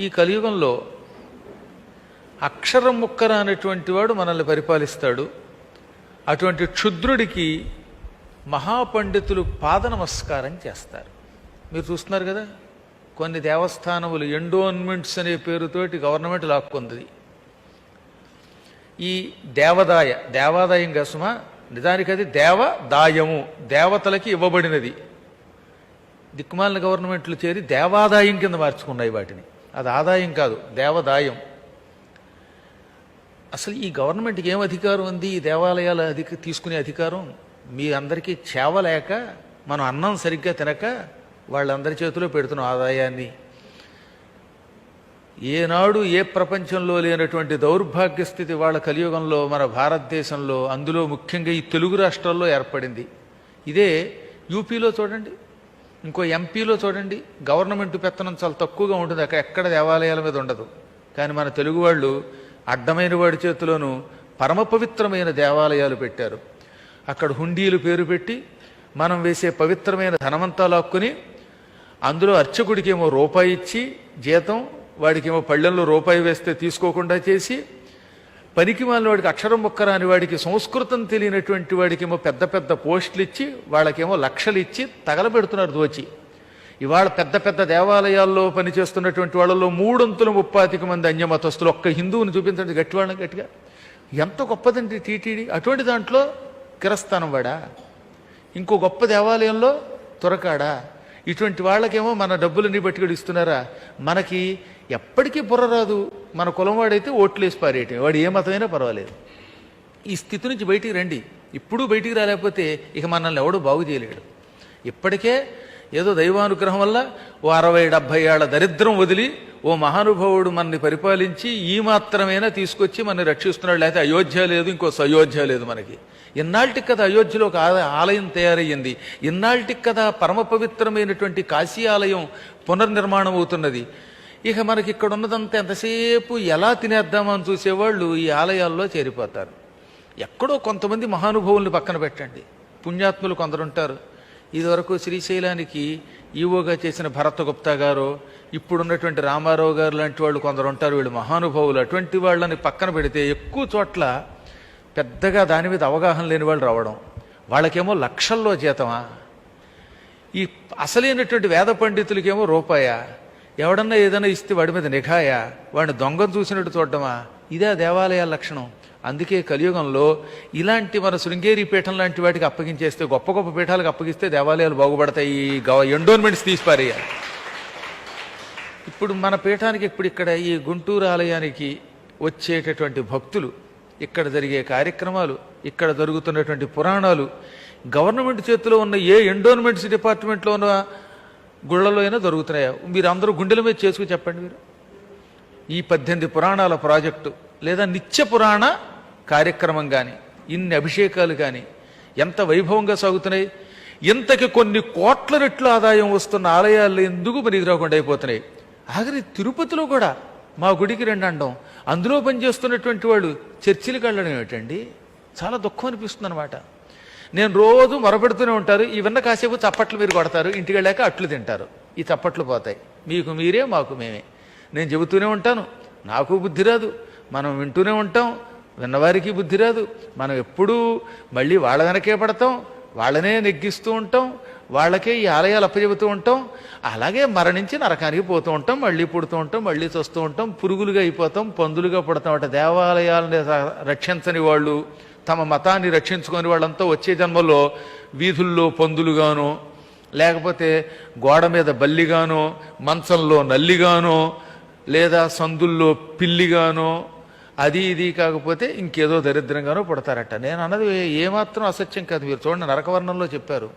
ఈ కలియుగంలో అక్షరం ముక్కర అనేటువంటి వాడు మనల్ని పరిపాలిస్తాడు. అటువంటి క్షుద్రుడికి మహాపండితులు పాద నమస్కారం చేస్తారు. మీరు చూస్తున్నారు కదా కొన్ని దేవస్థానములు ఎండోన్మెంట్స్ అనే పేరుతోటి గవర్నమెంట్ లాక్కుంది. ఈ దేవదాయ దేవాదాయం కసుమ నిజానికి అది దేవదాయము దేవతలకి ఇవ్వబడినది. దిక్కుమాలిన గవర్నమెంట్లు చేరి దేవాదాయం కింద మార్చుకున్నాయి వాటిని. అది ఆదాయం కాదు దేవదాయం. అసలు ఈ గవర్నమెంట్కి ఏం అధికారం ఉంది? ఈ దేవాలయాల అధిక తీసుకునే అధికారం? మీ అందరికీ చేవలేక మనం అన్నం సరిగ్గా తినక వాళ్ళందరి చేతిలో పెడుతున్న ఆదాయాన్ని. ఏనాడు ఏ ప్రపంచంలో లేనటువంటి దౌర్భాగ్య స్థితి వాళ్ళ కలియుగంలో మన భారతదేశంలో అందులో ముఖ్యంగా ఈ తెలుగు రాష్ట్రాల్లో ఏర్పడింది. ఇదే యూపీలో చూడండి. ఇంకో ఎంపీలో చూడండి గవర్నమెంట్ పెత్తనం చాలా తక్కువగా ఉంటుంది. అక్కడ ఎక్కడ దేవాలయాల మీద ఉండదు. కానీ మన తెలుగు వాళ్ళు అడ్డమైన వాడి చేతిలోనూ పరమ పవిత్రమైన దేవాలయాలు పెట్టారు. అక్కడ హుండీలు పేరు పెట్టి మనం వేసే పవిత్రమైన ధనమంతా లాక్కుని అందులో అర్చకుడికేమో రూపాయి ఇచ్చి జీతం వాడికేమో పళ్ళెంలో రూపాయి వేస్తే తీసుకోకుండా చేసి పనికి మాలిన వాడికి అక్షరం మొక్కరాని వాడికి సంస్కృతం తెలియనటువంటి వాడికేమో పెద్ద పెద్ద పోస్టులు ఇచ్చి వాళ్ళకేమో లక్షలు ఇచ్చి తగలబెడుతున్నారు దోచి. ఇవాళ పెద్ద పెద్ద దేవాలయాల్లో పనిచేస్తున్నటువంటి వాళ్ళలో మూడొంతుల ముప్పాతికి మంది అన్యమతస్తులు ఒక్క హిందువుని చూపించండి గట్టివాళ్ళని గట్టిగా. ఎంత గొప్పదండి టీటీడీ. అటువంటి దాంట్లో కిరస్థానం వాడా? ఇంకో గొప్ప దేవాలయంలో తురకాడా? ఇటువంటి వాళ్ళకేమో మన డబ్బులన్నీ పట్టుకుని ఇస్తున్నారా మనకి ఎప్పటికీ బుర్ర రాదు. మన కులం వాడైతే ఓట్లు వేసి పారేయటం వాడు ఏ మతమైనా పర్వాలేదు. ఈ స్థితి నుంచి బయటికి రండి. ఇప్పుడు బయటికి రాలేకపోతే ఇక మనల్ని ఎవడు బాగు చేయలేడు. ఇప్పటికే ఏదో దైవానుగ్రహం వల్ల ఓ అరవై డెబ్భై ఏళ్ళ దరిద్రం వదిలి ఓ మహానుభావుడు మనని పరిపాలించి ఈ మాత్రమైనా తీసుకొచ్చి మనని రక్షిస్తున్నాడు? లేకపోతే అయోధ్య లేదు ఇంకో సయోధ్య లేదు మనకి. ఇన్నాళ్ళకి కదా అయోధ్యలో ఒక ఆలయం తయారయ్యింది. ఇన్నాళ్ళకి కదా పరమ పవిత్రమైనటువంటి కాశీ ఆలయం పునర్నిర్మాణం అవుతున్నది. ఇక మనకి ఇక్కడ ఉన్నదంతా ఎంతసేపు ఎలా తినేద్దామని చూసేవాళ్ళు ఈ ఆలయాల్లో చేరిపోతారు. ఎక్కడో కొంతమంది మహానుభావుల్ని పక్కన పెట్టండి. పుణ్యాత్ములు కొందరుంటారు ఇదివరకు శ్రీశైలానికి ఈవోగా చేసిన భరత గుప్తా గారు ఇప్పుడున్నటువంటి రామారావు గారు లాంటి వాళ్ళు కొందరు ఉంటారు. వీళ్ళు మహానుభావులు. అటువంటి వాళ్ళని పక్కన పెడితే ఎక్కువ చోట్ల పెద్దగా దాని మీద అవగాహన లేని వాళ్ళు రావడం. వాళ్ళకేమో లక్షల్లో జీతమా? ఈ అసలైనటువంటి వేద పండితులకేమో రూపాయా? ఎవడన్నా ఏదైనా ఇస్తే వాడి మీద నిఘాయా? వాడిని దొంగను చూసినట్టు చూడడమా ఇదే దేవాలయాల లక్షణం. అందుకే కలియుగంలో ఇలాంటి మన శృంగేరి పీఠం లాంటి వాటికి అప్పగించేస్తే గొప్ప గొప్ప పీఠాలకు అప్పగిస్తే దేవాలయాలు బాగుపడతాయి. ఈ గవ ఎండోన్మెంట్స్ తీసిపారేయాలి. ఇప్పుడు మన పీఠానికి ఇప్పుడు ఇక్కడ ఈ గుంటూరు ఆలయానికి వచ్చేటటువంటి భక్తులు ఇక్కడ జరిగే కార్యక్రమాలు ఇక్కడ జరుగుతున్నటువంటి పురాణాలు గవర్నమెంట్ చేతిలో ఉన్న ఏ ఎండోన్మెంట్స్ డిపార్ట్మెంట్లో ఉన్న గుళ్ళలో అయినా దొరుకుతున్నాయా మీరు అందరూ గుండెల మీద చేసుకుని చెప్పండి మీరు. ఈ పద్దెనిమిది పురాణాల ప్రాజెక్టు లేదా నిత్య పురాణ కార్యక్రమం కానీ ఇన్ని అభిషేకాలు కానీ ఎంత వైభవంగా సాగుతున్నాయి? ఇంతకి కొన్ని కోట్ల రెట్లు ఆదాయం వస్తున్న ఆలయాలు ఎందుకు పనికి రాకుండా అయిపోతున్నాయి? ఆఖరి తిరుపతిలో కూడా మా గుడికి రెండు అండం. అందులో పనిచేస్తున్నటువంటి వాళ్ళు చర్చిలకు వెళ్ళడం ఏమిటండి? చాలా దుఃఖం అనిపిస్తుంది అనమాట నేను రోజు మొరపెడుతూనే ఉంటారు. ఇవన్న కాసేపు చప్పట్లు మీరు కొడతారు. ఇంటికి వెళ్ళాక అట్లు తింటారు. ఈ చప్పట్లు పోతాయి. మీకు మీరే మాకు మేమే. నేను చెబుతూనే ఉంటాను. నాకు బుద్ధి రాదు. మనం వింటూనే ఉంటాం. విన్నవారికి బుద్ధి రాదు. మనం ఎప్పుడూ మళ్ళీ వాళ్ళ వెనకే పడతాం. వాళ్ళనే నెగ్గిస్తూ ఉంటాం. వాళ్ళకే ఈ ఆలయాలు అప్పచెబుతూ ఉంటాం. అలాగే మరణించి నరకానికి పోతూ ఉంటాం. మళ్ళీ పుడుతూ ఉంటాం. మళ్ళీ చూస్తూ ఉంటాం. పురుగులుగా అయిపోతాం. పందులుగా పుడతాం. అంటే దేవాలయాలని రక్షించని వాళ్ళు తమ మతాన్ని రక్షించుకొని వాళ్ళంతా వచ్చే జన్మలో వీధుల్లో పందులుగానో లేకపోతే గోడ మీద బల్లిగానో మంచంలో నల్లిగానో లేదా సందుల్లో పిల్లిగానో అది ఇది కాకపోతే ఇంకేదో దరిద్రంగానో పుడతారట. నేను అన్నది ఏమాత్రం అసత్యం కాదు మీరు చూడండి నరకవర్ణంలో చెప్పారు.